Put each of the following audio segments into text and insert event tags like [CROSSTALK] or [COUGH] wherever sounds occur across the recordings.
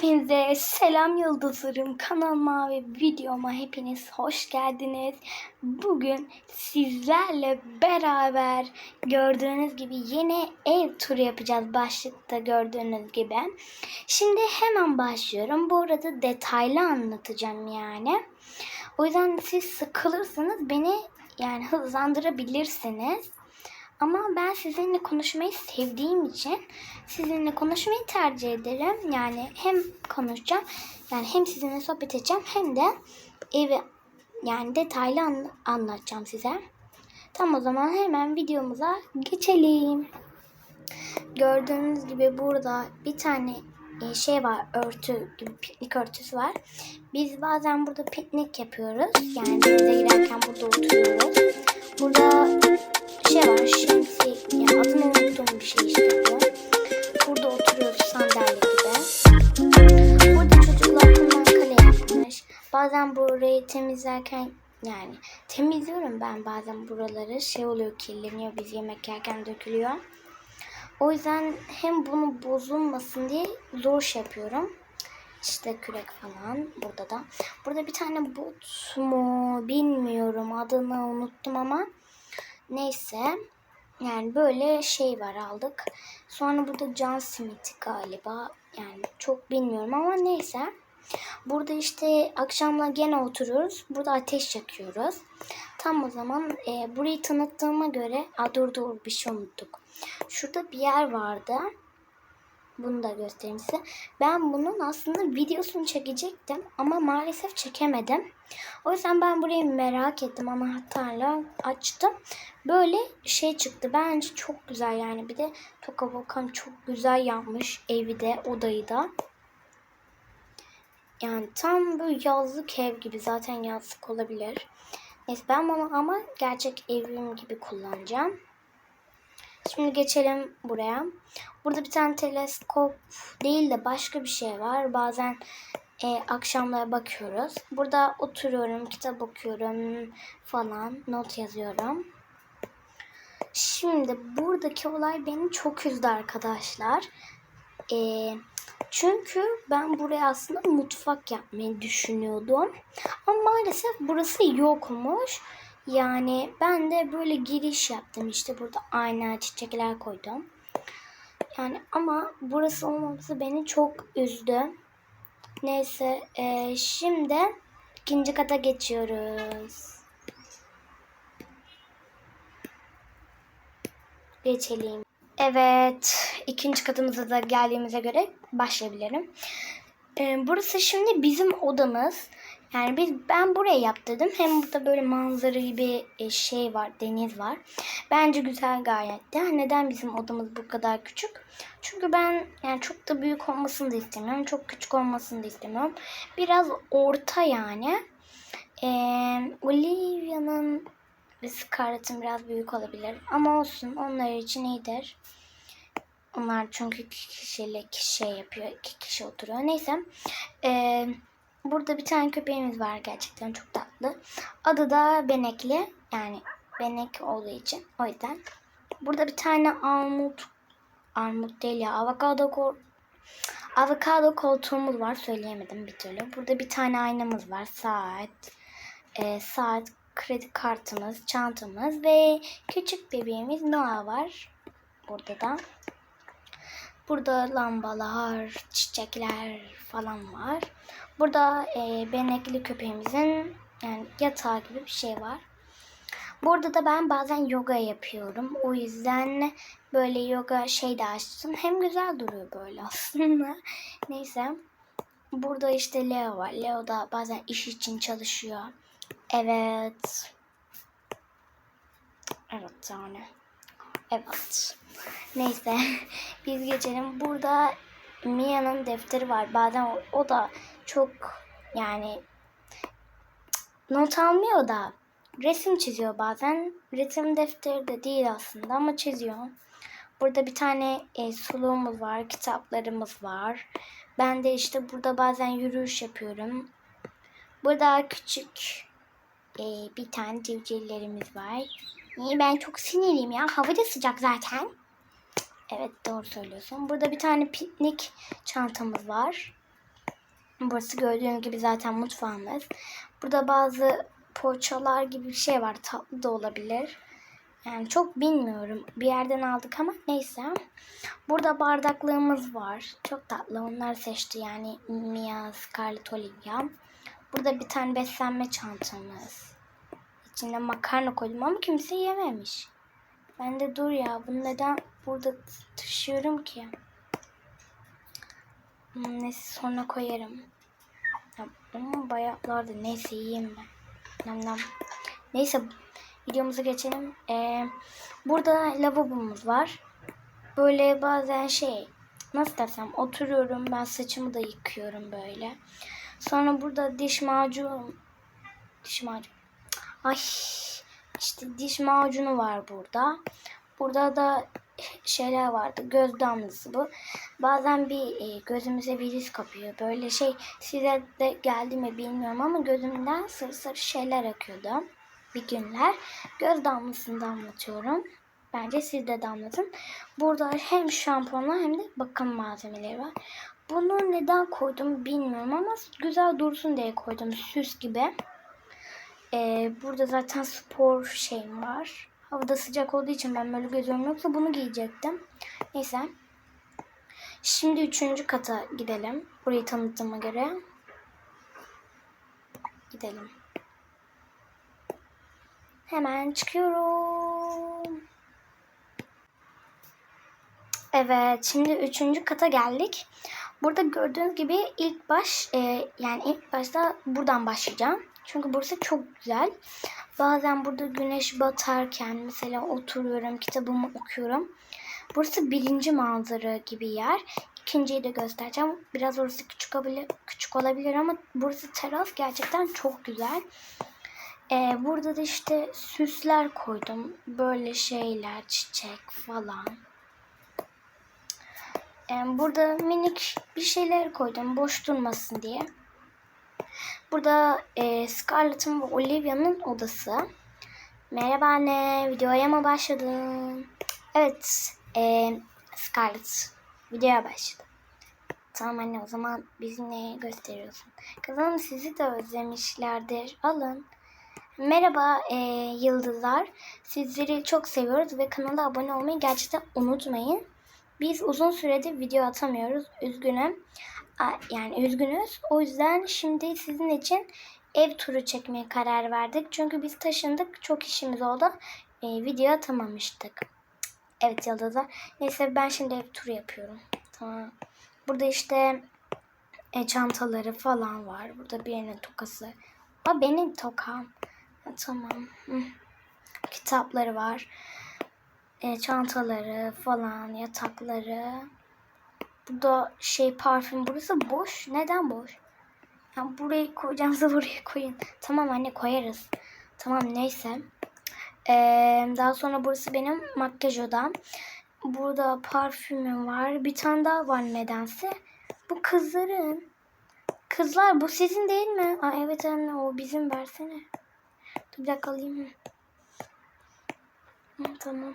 Hepinize selam yıldızlarım. Kanalıma ve videoma hepiniz hoş geldiniz. Bugün sizlerle beraber gördüğünüz gibi yeni ev turu yapacağız. Başlıkta gördüğünüz gibi. Şimdi hemen başlıyorum. Bu arada detaylı anlatacağım yani. O yüzden siz sıkılırsanız beni yani hızlandırabilirsiniz. Ama ben sizinle konuşmayı sevdiğim için sizinle konuşmayı tercih ederim. Yani hem konuşacağım yani hem sizinle sohbet edeceğim hem de evi yani detaylı an- anlatacağım size. Tam o zaman hemen videomuza geçelim. Gördüğünüz gibi burada bir tane şey var örtü gibi piknik örtüsü var. Biz bazen burada piknik yapıyoruz. Yani denize girerken burada oturuyoruz. Burada şey var şemsiye yani adını unuttuğum bir şey işte bu. Burada oturuyoruz sandalye gibi. Burada çocuklar kumdan kale yapmış. Bazen burayı temizlerken yani temizliyorum ben bazen buraları şey oluyor kirleniyor biz yemek yerken dökülüyor. O yüzden hem bunu bozulmasın diye zor şey yapıyorum. İşte kürek falan burada da. Burada bir tane bot mu bilmiyorum adını unuttum ama neyse. Yani böyle şey var aldık. Sonra burada can simiti galiba. Yani çok bilmiyorum ama neyse. Burada işte akşamla gene oturuyoruz. Burada ateş yakıyoruz. Tam o zaman e, burayı tanıttığıma göre... Aa, dur dur bir şey unuttuk. Şurada bir yer vardı. Bunu da göstereyim size. Ben bunun aslında videosunu çekecektim ama maalesef çekemedim. O yüzden ben burayı merak ettim anahtarla açtım. Böyle şey çıktı. Bence çok güzel yani. Bir de Toka Volkan çok güzel yapmış evi de odayı da. Yani tam böyle yazlık ev gibi. Zaten yazlık olabilir. Neyse ben bunu ama gerçek evim gibi kullanacağım. Şimdi geçelim buraya. Burada bir tane teleskop değil de başka bir şey var. Bazen e, akşamlara bakıyoruz. Burada oturuyorum, kitap okuyorum falan, not yazıyorum. Şimdi buradaki olay beni çok üzdü arkadaşlar. E, çünkü ben buraya aslında mutfak yapmayı düşünüyordum. Ama maalesef burası yokmuş. Yani ben de böyle giriş yaptım. İşte burada ayna çiçekler koydum. Yani ama burası olmaması beni çok üzdü. Neyse e, şimdi ikinci kata geçiyoruz. Geçelim. Evet ikinci katımıza da geldiğimize göre başlayabilirim. E, burası şimdi bizim odamız. Yani biz ben buraya yaptırdım. Hem burada böyle manzara gibi e, şey var, deniz var. Bence güzel gayet de. Neden bizim odamız bu kadar küçük? Çünkü ben yani çok da büyük olmasını da istemiyorum. Çok küçük olmasını da istemiyorum. Biraz orta yani. Ee, Olivia'nın Scarlett'ın biraz büyük olabilir. Ama olsun. Onlar için iyidir. Onlar çünkü iki kişilik şey yapıyor. iki kişi oturuyor. Neyse. Eee Burada bir tane köpeğimiz var gerçekten çok tatlı. Adı da Benekli. Yani Benek olduğu için o yüzden. Burada bir tane armut armut değil ya avokado kol avokado koltuğumuz var söyleyemedim bir türlü. Burada bir tane aynamız var. Saat e, saat kredi kartımız, çantamız ve küçük bebeğimiz Noah var. Burada da. Burada lambalar, çiçekler falan var. Burada e, benekli köpeğimizin yani yatağı gibi bir şey var. Burada da ben bazen yoga yapıyorum. O yüzden böyle yoga şey de açtım. Hem güzel duruyor böyle aslında. [LAUGHS] Neyse. Burada işte Leo var. Leo da bazen iş için çalışıyor. Evet. Evet yani. Evet. Neyse. [LAUGHS] Biz geçelim. Burada Mia'nın defteri var. Bazen o, o da çok yani not almıyor da resim çiziyor bazen. Resim defteri de değil aslında ama çiziyor. Burada bir tane e, suluğumuz var, kitaplarımız var. Ben de işte burada bazen yürüyüş yapıyorum. Burada küçük e, bir tane civcivlerimiz var. İyi ben çok sinirliyim ya. Hava da sıcak zaten. Evet doğru söylüyorsun. Burada bir tane piknik çantamız var. Burası gördüğünüz gibi zaten mutfağımız. Burada bazı poğaçalar gibi bir şey var. Tatlı da olabilir. Yani çok bilmiyorum. Bir yerden aldık ama neyse. Burada bardaklığımız var. Çok tatlı. Onlar seçti yani Mia, Scarlett, Olivia. Burada bir tane beslenme çantamız. İçinde makarna koydum ama kimse yememiş. Ben de dur ya bunu neden burada taşıyorum ki? Hmm, Neyse sonra koyarım. Ya, ama bayatlardı. Neyse yiyeyim ben. Nam nam. Neyse videomuza geçelim. Ee, burada lavabomuz var. Böyle bazen şey nasıl desem oturuyorum ben saçımı da yıkıyorum böyle. Sonra burada diş macun diş macun ay işte diş macunu var burada. Burada da şeyler vardı. Göz damlası bu. Bazen bir e, gözümüze virüs kapıyor. Böyle şey size de geldi mi bilmiyorum ama gözümden sarı sarı şeyler akıyordu. Bir günler. Göz damlasını damlatıyorum. Bence siz de damlatın. Burada hem şampuanlar hem de bakım malzemeleri var. Bunu neden koydum bilmiyorum ama güzel dursun diye koydum. Süs gibi. Ee, burada zaten spor şeyim var. Havada sıcak olduğu için ben böyle geziyorum. Yoksa bunu giyecektim. Neyse. Şimdi üçüncü kata gidelim. Burayı tanıttığıma göre. Gidelim. Hemen çıkıyorum. Evet, şimdi üçüncü kata geldik. Burada gördüğünüz gibi ilk baş, e, yani ilk başta buradan başlayacağım. Çünkü burası çok güzel. Bazen burada güneş batarken mesela oturuyorum, kitabımı okuyorum. Burası birinci manzara gibi yer. İkinciyi de göstereceğim. Biraz orası küçük olabilir, küçük olabilir ama burası teras gerçekten çok güzel. Ee, burada da işte süsler koydum. Böyle şeyler, çiçek falan. Ee, burada minik bir şeyler koydum boş durmasın diye. Burada e, Scarlett'ın ve Olivia'nın odası. Merhaba anne, videoya mı başladın? Evet, e, Scarlett, videoya başladım. Tamam anne, o zaman bizimle gösteriyorsun. Kızım sizi de özlemişlerdir, alın. Merhaba e, yıldızlar, sizleri çok seviyoruz ve kanala abone olmayı gerçekten unutmayın. Biz uzun süredir video atamıyoruz, üzgünüm yani üzgünüz. O yüzden şimdi sizin için ev turu çekmeye karar verdik. Çünkü biz taşındık. Çok işimiz oldu. E, video atamamıştık. Evet Yıldızlar. Neyse ben şimdi ev turu yapıyorum. Tamam. Burada işte e, çantaları falan var. Burada bir yerine tokası. Aa benim tokam. Ha, tamam. Hı. Kitapları var. E, çantaları falan, yatakları. Burada şey parfüm burası boş. Neden boş? Yani burayı koyacağınızı [LAUGHS] buraya koyun. Tamam anne koyarız. Tamam neyse. Ee, daha sonra burası benim makyaj odam. Burada parfümüm var. Bir tane daha var nedense. Bu kızların. Kızlar bu sizin değil mi? Aa, evet anne o bizim versene. Dur bir dakika alayım. Tamam.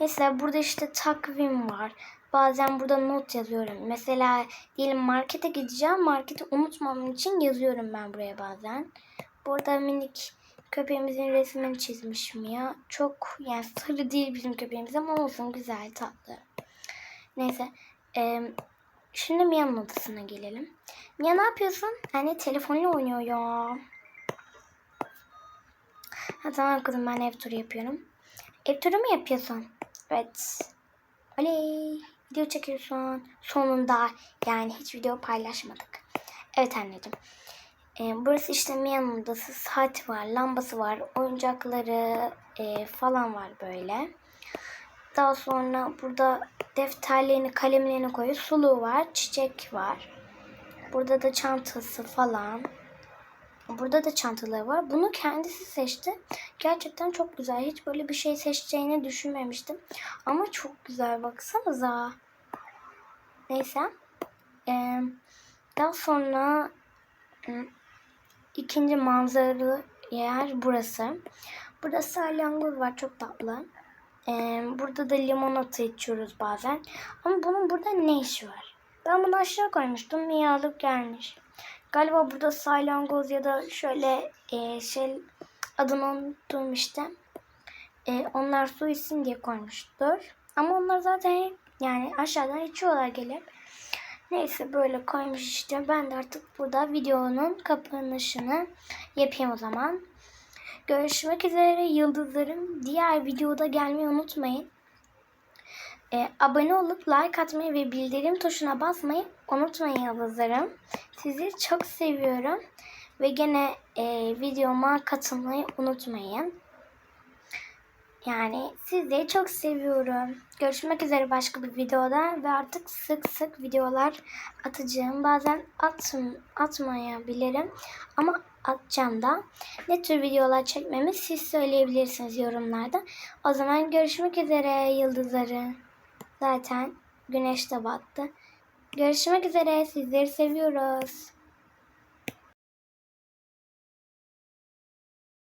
Neyse burada işte takvim var. Bazen burada not yazıyorum. Mesela diyelim markete gideceğim. Marketi unutmamam için yazıyorum ben buraya bazen. Burada minik köpeğimizin resmini çizmişim ya. Çok yani sarı değil bizim köpeğimiz ama olsun güzel tatlı. Neyse. E, şimdi Mia'nın odasına gelelim. Mia ne yapıyorsun? Anne telefonla oynuyor ya. Ha, tamam kızım ben ev turu yapıyorum. Ev turu mu yapıyorsun? Evet. Oley. Video çekiyorsun. Sonunda yani hiç video paylaşmadık. Evet anneciğim. Ee, burası işte Mia'nın odası. Saat var, lambası var, oyuncakları e, falan var böyle. Daha sonra burada defterlerini, kalemlerini koyuyor. Suluğu var, çiçek var. Burada da çantası falan. Burada da çantaları var. Bunu kendisi seçti. Gerçekten çok güzel. Hiç böyle bir şey seçeceğini düşünmemiştim. Ama çok güzel baksanıza. Neyse. Ee, daha sonra ikinci manzaralı yer burası. Burada salyangoz var. Çok tatlı. Ee, burada da limonata içiyoruz bazen. Ama bunun burada ne işi var? Ben bunu aşağı koymuştum. Niye alıp gelmiş? Galiba burada salyangoz ya da şöyle e, şey adını unuttum işte. E, onlar su içsin diye koymuştur. Ama onlar zaten yani aşağıdan içiyorlar gelip. Neyse böyle koymuş işte. Ben de artık burada videonun kapanışını yapayım o zaman. Görüşmek üzere yıldızlarım. Diğer videoda gelmeyi unutmayın. Ee, abone olup like atmayı ve bildirim tuşuna basmayı unutmayın yıldızlarım. Sizi çok seviyorum. Ve gene e, videoma katılmayı unutmayın. Yani sizleri çok seviyorum. Görüşmek üzere başka bir videoda ve artık sık sık videolar atacağım. Bazen atm atmayabilirim ama atacağım da. Ne tür videolar çekmemi siz söyleyebilirsiniz yorumlarda. O zaman görüşmek üzere yıldızları. Zaten güneş de battı. Görüşmek üzere. Sizleri seviyoruz.